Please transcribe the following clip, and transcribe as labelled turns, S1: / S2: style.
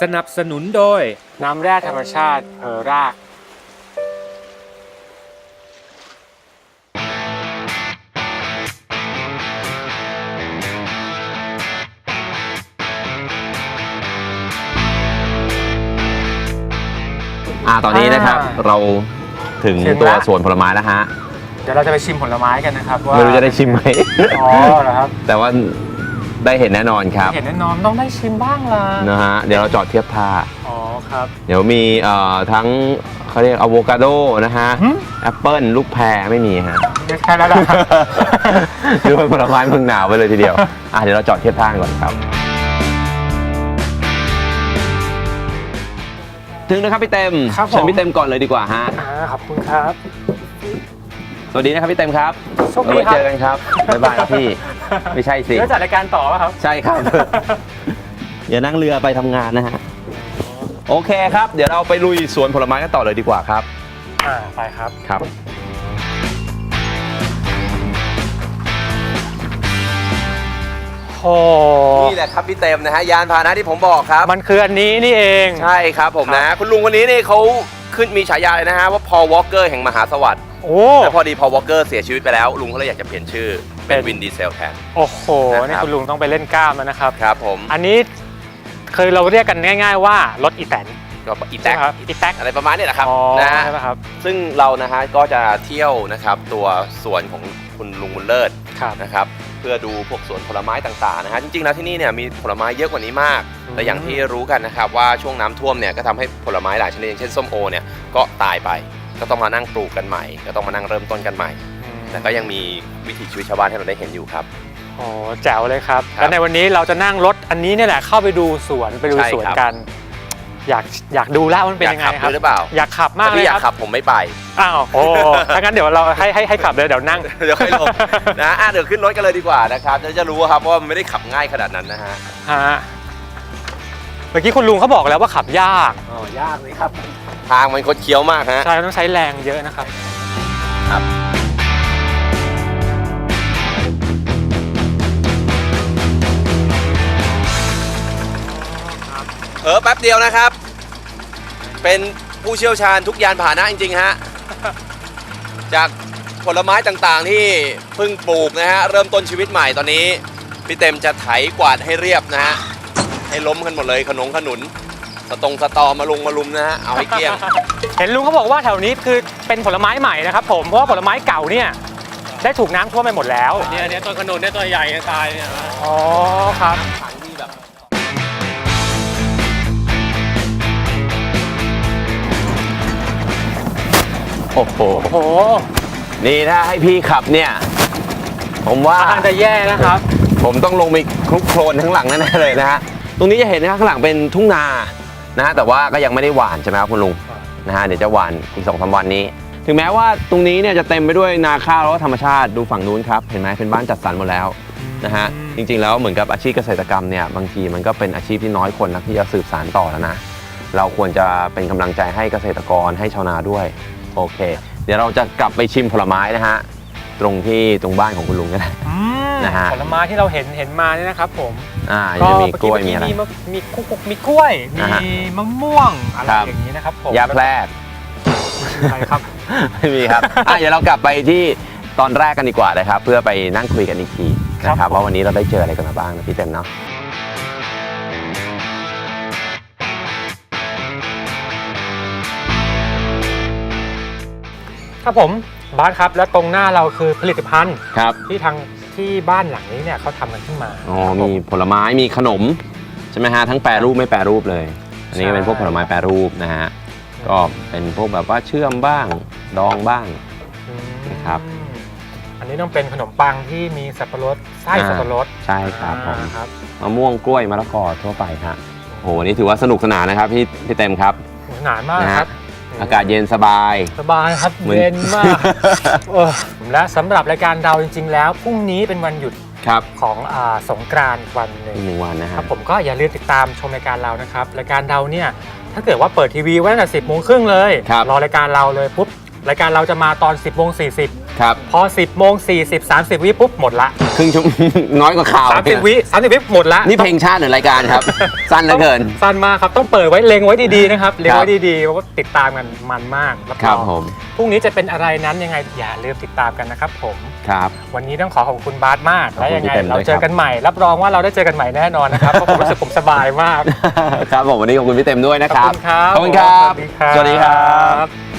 S1: สนับสนุนโดย
S2: น้ำแร่ธรรมชาติเพอราก
S3: อ่าตอนนี้นะครับ
S2: อ่า
S3: เราถึง
S2: ถึง
S3: ตัว
S2: ละ
S3: สวนผลไม้แล้วฮะ
S2: เดี๋ยวเราจะไปชิมผลไม้กันนะครับว่า
S3: ไม่รู้จะได้ชิมไหม
S2: อ๋อเหรอครับ
S3: แต่ว่า ได้เห็นแน่นอนครับ
S2: เห็นแน่นอนต้องได้ชิมบ้างล่ะ
S3: นะฮะ เดี๋ยวเราจอดเทียบท่า
S2: อ๋อครับ
S3: เดี๋ยวมีเอ่อทั้งเขาเรียกอะโวคาโดนะฮะ
S2: หึ
S3: แอปเปิลลูกแพรไม่มีฮะ
S2: ไม่ใช่แล้วล่ะ
S3: ดูเป็นผลไม้เมืองหนาวไปเลยทีเดียว อะเดี๋ยวเราจอดเทียบท่าก่อนครับ ถึงนะครับพี่เต็ม
S2: ครับผม
S3: เชิญพี่เต็มก่อนเลยดีกว่าฮะ
S2: อ่าขอบคุณครับ
S3: สวัสดีนะครับพี่เต็มครับ
S2: โชคดี
S3: ไว้
S2: ครับ
S3: เจอกันครับ บ๊ายบายครับพี่ ไม่ใช่สิ
S2: เดี๋ยวจัดรายการต่อป่ะครับ
S3: ใช่ครับอย่านั่งเรือไปทำงานนะฮะ โอเคครับ เดี๋ยวเราไปลุยสวนผลไม้กันต่อเลยดีกว่าครับ
S2: อ่าไปครับ
S3: ครับ
S2: โอ้
S3: นี่แหละครับพี่เต็มนะฮะ ยานพาหนะที่ผมบอกครับ
S2: มันคืออันนี้นี่เอง
S3: ใช่ครับผมนะ คุณลุงคนนี้นี่เขาขึ้นมีฉายาเลยนะฮะว่าพอวอลเกอร์แห่งมหาสวัสดิ์
S2: โอ้
S3: แต่พอดีพอวอลเกอร์เสียชีวิตไปแล้ว ลุงเขาเลยอยากจะเปลี่ยนชื่อ เป็น
S2: เป็น
S3: วินดีเซลแทน
S2: โอ้โห
S3: นะครับ
S2: นี่คุณลุงต้องไปเล่นกล้ามแล้วนะครับ
S3: ครับผม
S2: อันนี้เคยเราเรียกกันง่าย ๆ ว่ารถอีแตน
S3: ก็อีแท็ก
S2: ใช่ไหมครับอีแท็ก
S3: อะไรประมาณนี้แหละครับ
S2: อ๋อ
S3: นะฮะ
S2: ใช่ไหมครับ
S3: ซึ่งเรานะฮะก็จะเที่ยวนะครับตัวสวนของคุณลุงบุญเลิศ
S2: ครับ
S3: นะครับเพื่อดูพวกสวนผลไม้ต่างๆนะฮะจริงๆแล้วที่นี่เนี่ยมีผลไม้เยอะกว่านี้มาก
S2: อืม
S3: แต่อย่างที่รู้กันนะครับว่าช่วงน้ำท่วมเนี่ยก็ทำให้ผลไม้หลายชนิดอย่างเช่นส้มโอเนี่ยก็ตายไป ก็ต้องมานั่งปลูกกันใหม่ ก็ต้องมานั่งเริ่มต้นกันใหม่
S2: อืม
S3: แต่ก็ยังมีวิถีชีวิตชาวบ้านให้เราได้เห็นอยู่ครับ
S2: โอ้แจ๋วเลยครับ
S3: ครับ
S2: แล้วในวันนี้เราจะนั่งรถอันนี้เนี่ยแหละเข้าไปดูสวนไปดู
S3: ใช่
S2: สวน
S3: ครับ
S2: กัน อยากอยากดูแล้วว่ามันเป็น
S3: อยาก
S2: ยังไง
S3: ขับ
S2: ครั
S3: ด้
S2: บ
S3: วยหรือเปล่า
S2: อยากขับมาก
S3: ถ้า
S2: เล
S3: พี่
S2: ย
S3: อยาก
S2: ค
S3: ขั
S2: รับ บ
S3: ผมไม่ไป
S2: อ้าวโอ้ถ้างั้นเดี๋ยวเราให้ให้ให้ขับเลยเดี๋ยวนั่ง
S3: เดี๋ยวค่อยลงนะอะเดี๋ยวขึ้นรถกันเลยดีกว่านะครับเดี๋ยวจะรู้ครับว่ามันไม่ได้ขับง่ายขนาดนั้นนะฮะ
S2: ฮะเมื่อกี้คุณลุงเขาบอกแล้วว่าขับยาก
S3: อ๋อยากเลยครับ ทางมันคดเคี้ยวมากฮะ
S2: ใช่ต้องใช้แรงเยอะนะครับ
S3: เออ ป๊บเดียวนะครับ เป็นผู้เชี่ยวชาญทุกยานพาหนะจริงๆฮะ จากผลไม้ต่างๆที่เพิ่งปลูกนะฮะ เริ่มต้นชีวิตใหม่ตอนนี้ พี่เต็มจะไถกวาดให้เรียบนะฮะ ให้ล้มกันหมดเลยขนงขนุน สตรงสตอมาลุงมาลุมนะฮะ เอาให้เกลี้ยง
S2: เห็นลุงเขาบอกว่าแถวนี้คือเป็นผลไม้ใหม่นะครับผม เพราะว่าผลไม้เก่าเนี่ยได้ถูกน้ำท่วมไปหมดแล้ว
S4: เนี่ยเนี่ยต้นขนุนเนี่ยตัวใหญ่จะตายเนี่ย
S2: อ๋อครับ
S3: โอ้โห
S2: โอ้โห
S3: นี่ถ้าให้พี่ขับเนี่ย ผมว่า
S2: ทางจะแย่นะครับ
S3: ผมต้องลงไปคลุกโคลนทั้างหลังแน่ๆเลยนะฮะ ตรงนี้จะเห็นนะครับข้างหลังเป็นทุ่งนา นะฮะ แต่ว่าก็ยังไม่ได้หวานใช่ไหมครับคุณลุง นะฮะ เดี๋ยวจะหวานอีกสองสามวันนี้ ถึงแม้ว่าตรงนี้เนี่ยจะเต็มไปด้วยนาข้าวแล้วก็ธรรมชาติ ดูฝั่งนู้นครับ เห็นไหมเป็นบ้านจัดสรรหมดแล้ว นะฮะ จริงๆ แล้วเหมือนกับอาชีพเกษตรกรรมเนี่ย บางทีมันก็เป็นอาชีพที่น้อยคนนะที่จะสืบสานต่อแล้วนะ เราควรจะเป็นกำลังใจให้เกษตรกรให้ชาวนาด้วย โอเค เดี๋ยวเราจะกลับไปชิมผลไม้นะฮะ ตรงที่ตรงบ้านของคุณลุงกันนะ
S2: อืม
S3: นะฮะ
S2: ผลไม้ที่เราเห็นเห็นมาเนี่ยนะครับผม
S3: อ่าจะมีกล้วยมี
S2: เมื่
S3: อะไร
S2: อกี้มีคุกมีกล้วย
S3: อ่าฮะ
S2: มีมะม่วงอะไร
S3: ครับ
S2: อย่างนี้นะครับผม
S3: ยาแพรก
S2: อะไรครับ
S3: ไม่มีครับ อะเดี๋ยวเรากลับไปที่ตอนแรกกันดีกว่านะครับ เพื่อไปนั่งคุยกันอีกทีนะค
S2: ครั
S3: รับบ
S2: ผม
S3: ว่าวันนี้เราได้เจออะไรกันมาบ้างนะพี่เต็มเนาะ
S2: ครับผมบาสครับ แล้วตรงหน้าเราคือผลิตภัณฑ์
S3: ครับ
S2: ที่ทางที่บ้านหลังนี้เนี่ยเขาทำกันขึ้นมา
S3: อ๋อ
S2: ครับผ
S3: มีผลไม้มีขนมใช่ไหมฮะทั้งแปรรูปไม่แปรรูปเลย อันนี้ก็เป็นพวกผลไม้แปรรูปนะฮะก็เป็นพวกแบบว่าเชื่อมบ้างดองบ้าง
S2: อืม
S3: นะครับ
S2: อันนี้ต้องเป็นขนมปังที่มีสับปะรดไส้
S3: อ่า
S2: สับปะรด
S3: ใช่ครับผม
S2: อ่าครับ
S3: มะม่วงกล้วยมะละกอทั่วไปฮะโอ้โหวันนี้ถือว่าสนุกสนานนะครับพี่พี่เต็มครับ
S2: หนานมาก
S3: นะ
S2: ค
S3: ฮะ
S2: รับ
S3: อากาศเย็นสบาย
S2: สบายครับ
S3: เหมือน
S2: เย็นมากเออและสำหรับรายการเราจริง ๆ แล้วพรุ่งนี้เป็นวันหยุด
S3: ครับ
S2: ของอาสงกรานต์อีกวันหนึ่ง
S3: อีกหนึ่งวันนะ
S2: ค
S3: ฮะ
S2: รับผมก็อย่าลืมติดตามชมรายการเรานะครับรายการเราเนี่ยถ้าเกิดว่าเปิดทีวีไว้ตั้งแต่สิบโมงครึ่งเลย
S3: ครับ
S2: รอรายการเราเลยปุ๊บรายการเราจะมาตอน 10บโมงสี
S3: ครับ
S2: พอ 10บโมงสี30 30วิปุ๊บหมดละ
S3: ครึ่งชั่วโมง น้อยกว่าข่าว
S2: สามสิบวิสามสิบวิหมดละ
S3: นี่เพลงชาติหรือรายการครับ สั้นเหลือเกิน
S2: สั้นมากครับ ต้องเปิดไว้เล็งไว้ดีๆนะครับ เล็ง
S3: ครั
S2: ไว้
S3: บ
S2: ดีๆเพราะว่าติดตามกันมันมากรับ
S3: ครับ
S2: รอง
S3: ผม
S2: พรุ่งนี้จะเป็นอะไรนั้นยังไงอย่าลืมติดตามกันนะครับผม
S3: ครับ
S2: วันนี้ต้องขอขอบคุณบาสมาก
S3: ขอบคุณ
S2: และยังไง
S3: พี่เต็ม
S2: เรา
S3: ด้วย
S2: เจอกันใหม่ รับรองว่าเราได้เจอกันใหม่แน่นอนนะครับเพราะผมรู้สึกผมสบายมาก
S3: ครับผมวันนี้ขอบคุณพี่เต็มด้วยนะ
S2: ขอบ
S3: ครับ
S2: คุณครับ
S3: ขอบคุณครับ
S2: สวัสดีครับ
S3: สวัสดีครับ